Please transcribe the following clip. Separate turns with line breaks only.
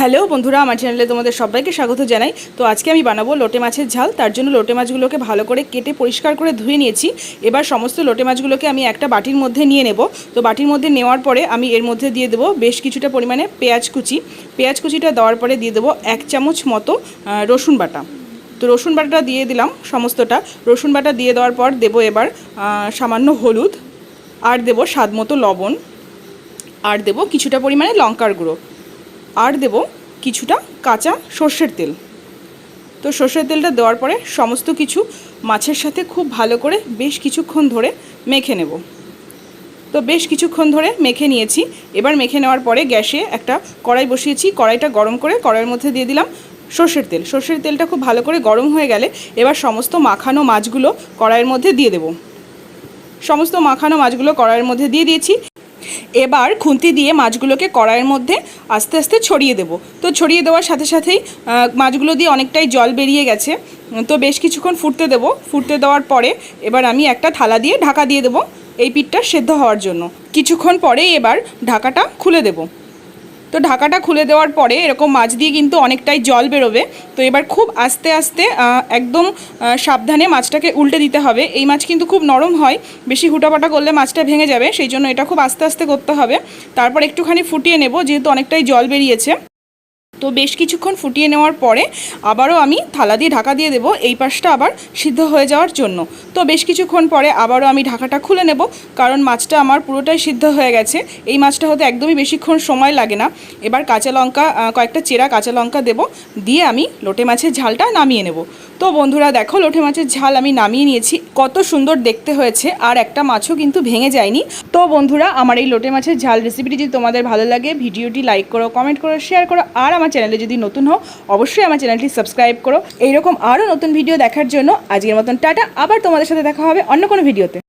Hello বন্ধুরা, আমার চ্যানেলে তোমাদের সবাইকে স্বাগত জানাই। তো আজকে আমি বানাবো লোটে মাছের ঝাল। তার জন্য লোটে মাছগুলোকে ভালো করে কেটে পরিষ্কার করে ধুয়ে নিয়েছি। এবার সমস্ত লোটে মাছগুলোকে আমি একটা বাটির মধ্যে নিয়ে নেব। তো বাটির মধ্যে নেওয়ার পরে আমি এর মধ্যে দিয়ে দেবো বেশ কিছুটা পরিমাণে পেঁয়াজ কুচি। পেঁয়াজ কুচিটা দেওয়ার পরে দিয়ে দেবো এক চামচ মতো রসুন বাটা। তো রসুন বাটাটা দিয়ে দিলাম সমস্তটা। রসুন বাটা দিয়ে দেওয়ার পর দেবো এবার সামান্য হলুদ। আর দেবো স্বাদ মতো লবণ। আর দেবো কিছুটা পরিমাণে লঙ্কার গুঁড়ো। আর দেব কিছুটা কাঁচা সর্ষের তেল। তো সর্ষের তেলটা দেওয়ার পরে সমস্ত কিছু মাছের সাথে খুব ভালো করে বেশ কিছুক্ষণ ধরে মেখে নেব। তো বেশ কিছুক্ষণ ধরে মেখে নিয়েছি। এবার মেখে নেওয়ার পরে গ্যাসে একটা কড়াই বসিয়েছি। কড়াইটা গরম করে কড়াইয়ের মধ্যে দিয়ে দিলাম সর্ষের তেল। সর্ষের তেলটা খুব ভালো করে গরম হয়ে গেলে এবার সমস্ত মাখানো মাছগুলো কড়াইয়ের মধ্যে দিয়ে দেব। সমস্ত মাখানো মাছগুলো কড়াইয়ের মধ্যে দিয়ে দিয়েছি। এবার খুন্তি দিয়ে মাছগুলোকে কড়াইয়ের মধ্যে আস্তে আস্তে ছড়িয়ে দেব। তো ছড়িয়ে দেওয়ার সাথে সাথেই মাছগুলো দিয়ে অনেকটাই জল বেরিয়ে গেছে। তো বেশ কিছুক্ষণ ফুটতে দেব। ফুটতে দেওয়ার পরে এবার আমি একটা থালা দিয়ে ঢাকা দিয়ে দেব এই পিঠটা সেদ্ধ হওয়ার জন্য। কিছুক্ষণ পরে এবার ঢাকাটা খুলে দেবো। তো ঢাকাটা খুলে দেওয়ার পরে এরকম মাছ দিয়ে কিন্তু অনেকটাই জল বেরোবে। তো এবার খুব আস্তে আস্তে একদম সাবধানে মাছটাকে উল্টে দিতে হবে। এই মাছ কিন্তু খুব নরম হয়, বেশি হুটাপাটা করলে মাছটা ভেঙে যাবে, সেই জন্য এটা খুব আস্তে আস্তে করতে হবে। তারপর একটুখানি ফুটিয়ে নেব, যেহেতু অনেকটাই জল বেরিয়েছে। তো বেশ কিছুক্ষণ ফুটিয়ে নেওয়ার পরে আবারও আমি থালা দিয়ে ঢাকা দিয়ে দেবো। এই পাশটা আবার সিদ্ধ হয়ে যাওয়ার জন্য। তো বেশ কিছুক্ষণ পরে আবারও আমি ঢাকাটা খুলে নেব, কারণ মাছটা আমার পুরোটাই সিদ্ধ হয়ে গেছে। এই মাছটা হতে একদমই বেশিক্ষণ সময় লাগে না। এবার কাঁচা লঙ্কা কয়েকটা চেরা কাঁচা লঙ্কা দেব, দিয়ে আমি লোটে মাছের ঝালটা নামিয়ে নেব। তো বন্ধুরা, দেখো লোটে মাছের ঝাল আমি নামিয়ে নিয়েছি। কত সুন্দর দেখতে হয়েছে, আর একটা মাছও কিন্তু ভেঙে যায়নি। তো বন্ধুরা, আমার এই লোটে মাছের ঝাল রেসিপিটি যদি তোমাদের ভালো লাগে, ভিডিওটি লাইক করো কমেন্ট করো শেয়ার করো, আর আমার চ্যানেলে যদি নতুন হও, অবশ্যই আমার চ্যানেলটি সাবস্ক্রাইব করো। এইরকম আরও নতুন ভিডিও দেখার জন্য আজকের মতন টাটা। আবার তোমাদের সাথে দেখা হবে অন্য কোনো ভিডিওতে